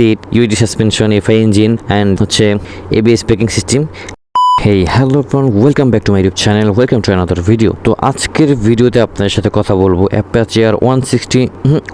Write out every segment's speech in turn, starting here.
Seat USD suspension FI engine and হচ্ছে ABS braking system hey hello friend welcome back to my YouTube channel welcome to another video তো আজকের ভিডিওতে আপনাদের সাথে কথা বলব Apache R one sixty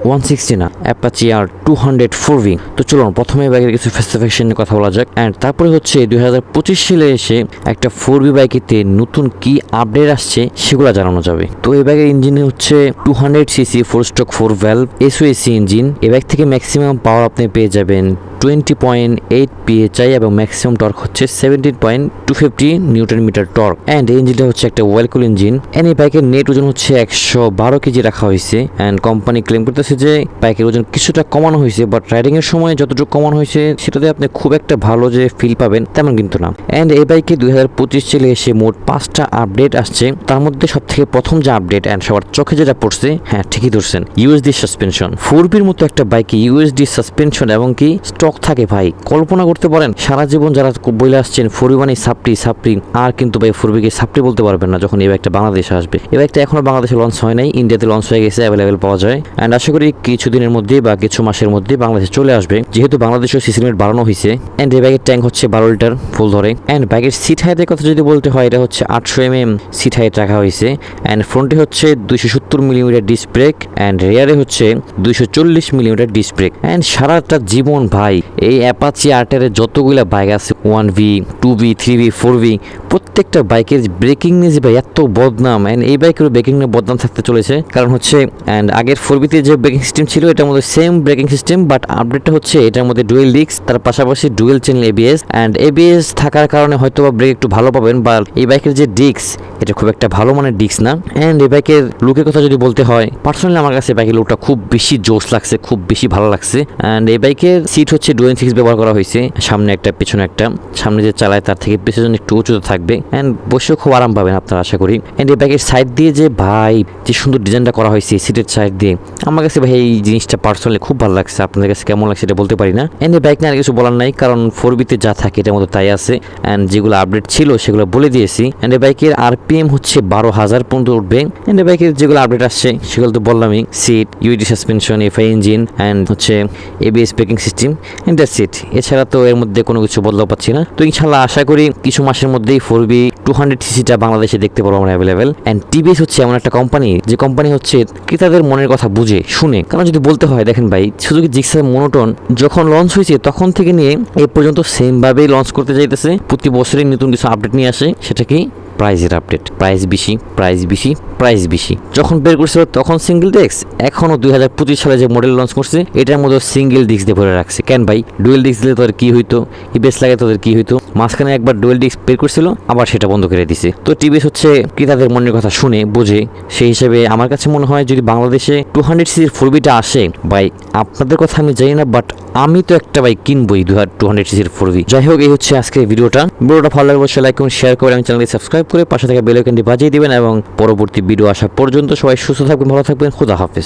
one sixty না Apache R two hundred four V তো চলুন, প্রথমে বাইকের কিছু স্পেসিফিকেশন নিয়ে কথা বলা যাক। অ্যান্ড তারপরে হচ্ছে দুই হাজার পঁচিশ সালে এসে একটা ফোর বি বাইকেতে নতুন কি আপডেট আসছে সেগুলো জানানো যাবে। তো এই বাইকের ইঞ্জিনে হচ্ছে two hundred CC four stroke four valve SOHC engine এই বাইক থেকে ম্যাক্সিমাম পাওয়ার আপনি পেয়ে যাবেন টোয়েন্টি পয়েন্ট এইট পিএচআই এবং ম্যাক্সিমাম টর্ক হচ্ছে seventeen point two fifty newton meter torque and এই ইঞ্জিনটা হচ্ছে একটা ওয়েলকুল ইঞ্জিন অ্যান্ড এই বাইকের নেট ওজন হচ্ছে একশো বারো কেজি রাখা হয়েছে অ্যান্ড কোম্পানি ক্লেম করতেছে যে বাইকের ওজন কিছুটা কমানো হয়েছে বাট রাইডিং এর সময় যতটুকু কমানো হয়েছে সেটাতে আপনি খুব একটা ভালো যে ফিল পাবেন তেমন কিন্তু না অ্যান্ড এই বাইকে দুই হাজার পঁচিশ সালে এসে মোট পাঁচটা আপডেট আসছে তার মধ্যে সব থেকে প্রথম যে আপডেট অ্যান্ড সবার চোখে যেটা পড়ছে হ্যাঁ ঠিকই ধরছেন ইউএসডি সাসপেনশন ফোর বির মতো একটা বাইকে ইউএসডি সাসপেনশন এবং কি স্টক থাকে ভাই, কল্পনা করতে পারেন, সারা জীবন যারা বলে আসছেন ফোর মানে সাপটি সাপটি আর কিন্তু ভাই ফোর বিকে সাপটি বলতে পারবেন না যখন এই বাইকটা বাংলাদেশে আসবে। এই বাইকটা এখনও বাংলাদেশে লঞ্চ হয় নাই ইন্ডিয়াতে লঞ্চ হয়ে গেছে অ্যাভেলেবেল পাওয়া যায়। অ্যান্ড আশা করি কিছুদিনের মধ্যে বা কিছু মাসের মধ্যে বাংলাদেশে চলে আসবে। যেহেতু বাংলাদেশেও সিসি লিমিট বাড়ানো হয়েছে অ্যান্ড এই বাইকের ট্যাঙ্ক হচ্ছে বারো লিটার ফুল ধরে। অ্যান্ড বাইকের সিট হাইটের কথা যদি বলতে হয়, এটা হচ্ছে আটশো এম এম সিট হাইট রাখা হয়েছে। অ্যান্ড ফ্রন্টে হচ্ছে দুইশো সত্তর মিলিমিটার ডিস্ক ব্রেক অ্যান্ড রেয়ারে হচ্ছে দুইশো চল্লিশ মিলিমিটার ডিস্ক ব্রেক অ্যান্ড সারাটা জীবন ভাই, এই অ্যাপাচি আর্টারের যতগুলো বাইক আছে one V two V three V four V প্রত্যেকটা বাইকের ব্রেকিং নিয়ে যে ভাই এত বদনাম অ্যান্ড এই বাইকেরও ব্রেকিং নিয়ে বদনাম থাকতে চলেছে। কারণ হচ্ছে অ্যান্ড আগের ফোর বিতে যে ব্রেকিং সিস্টেম ছিল, এটার মধ্যে সেম ব্রেকিং সিস্টেম বাট আপডেটটা হচ্ছে এটার মধ্যে ডুয়েল ডিস্ক তার পাশাপাশি dual channel ABS and ABS থাকার কারণে হয়তো বা ব্রেক একটু ভালো পাবেন বা এই বাইকের যে ডিস্ক এটা খুব একটা ভালো মানের ডিস্ক না। অ্যান্ড এই বাইকের লুকের কথা যদি বলতে হয় পার্সোনালি আমার কাছে বাইকের লুকটা খুব বেশি জোস লাগছে, খুব বেশি ভালো লাগছে। অ্যান্ড এই বাইকের সিট হচ্ছে ডুয়েল সিক্স ব্যবহার করা হয়েছে, সামনে একটা, পেছনে একটা। সামনে যে চালায় তার থেকে পেছনে একটু উঁচুতে থাকবে। অ্যান্ড বসেও খুব আরাম পাবেন আপনারা, আশা করি। অ্যান্ড এই বাইকের সাইড দিয়ে যে ভাই, যে সুন্দর ডিজাইনটা করা হয়েছে সিটের সাইড দিয়ে, আমার কাছে ভাই এই জিনিসটা পার্সোনালি খুব ভালো লাগছে। আপনাদের কাছে কেমন লাগছে এটা বলতে পারি না। অ্যান্ড এই বাইক নিয়ে আর কিছু বলার নাই, কারণ ফোর বিতে যা থাকে এটার মতো তাই আছে। অ্যান্ড যেগুলো আপডেট ছিল, সেগুলো বলে দিয়েছি। অ্যান্ড এই বাইকের আরপিএম হচ্ছে বারো হাজার পর্যন্ত উঠবে। এই বাইকের যেগুলো আপডেট আসছে, সেগুলো তো বললামই seat USD suspension FI engine and হচ্ছে ABS braking system and that's it এছাড়া তো এর মধ্যে কোনো কিছু বদলাও পাচ্ছি না। তো ইনশাল্লাহ আশা করি কিছু মাসের মধ্যেই ফোর বি টু হান্ড্রেড সিসিটা বাংলাদেশে দেখতে পারব আমরা অ্যাভেলেবেল অ্যান্ড টিভিএস হচ্ছে এমন একটা কোম্পানি যে কোম্পানি হচ্ছে ক্রেতাদের মনের কথা বুঝে, শুনে। কারণ যদি বলতে হয়, দেখেন ভাই সুযোগী জিক্সার মনোটন যখন লঞ্চ হয়েছে, তখন থেকে নিয়ে এ পর্যন্ত সেমভাবেই লঞ্চ করতে যাইতেছে। প্রতি বছরই নতুন কিছু আপডেট নিয়ে আসে, সেটা কি? প্রাইজের আপডেট। প্রাইস বেশি প্রাইস বেশি। প্রাইস বেশি। যখন বের করছিল তখন সিঙ্গেল ডেস্ক এখনও দুই হাজার পঁচিশ সালে যে মডেল লঞ্চ করছে, এটার মধ্যে সিঙ্গেল ডিস্ক দিয়ে ভরে রাখছে। কেন ভাই? ডুয়েল ডিস্ক দিলে তোদের কি হইতো? ইবেস লাগে তোদের কি হইতো? মাঝখানে একবার ডুয়েল ডিস্ক বের করছিল, আবার সেটা বন্ধ করে দিছে। তো টিভিএস হচ্ছে ক্রেতাদের মনের কথা শুনে, বোঝে। সেই হিসেবে আমার কাছে মনে হয় যদি বাংলাদেশে টু হান্ড্রেড সিজির সিসির ফোরবিটা আসে, ভাই, আপনাদের কথা আমি জানি না বাট আমি তো একটা বাইক কিনবই দু হাজার টু হান্ড্রেড সিসির ফোরবি যাই হোক, এই হচ্ছে আজকের ভিডিওটা। ভিডিওটা ভালো লাগবে লাইক করুন শেয়ার করে আমি চ্যানেলটি সাবস্ক্রাইব করে পাশে থাকা বেল আইকনটি বাজিয়ে দিবেন, এবং পরবর্তী ভিডিও আসা পর্যন্ত সবাই সুস্থ থাকবেন ভালো থাকবেন খুদা হাফেজ।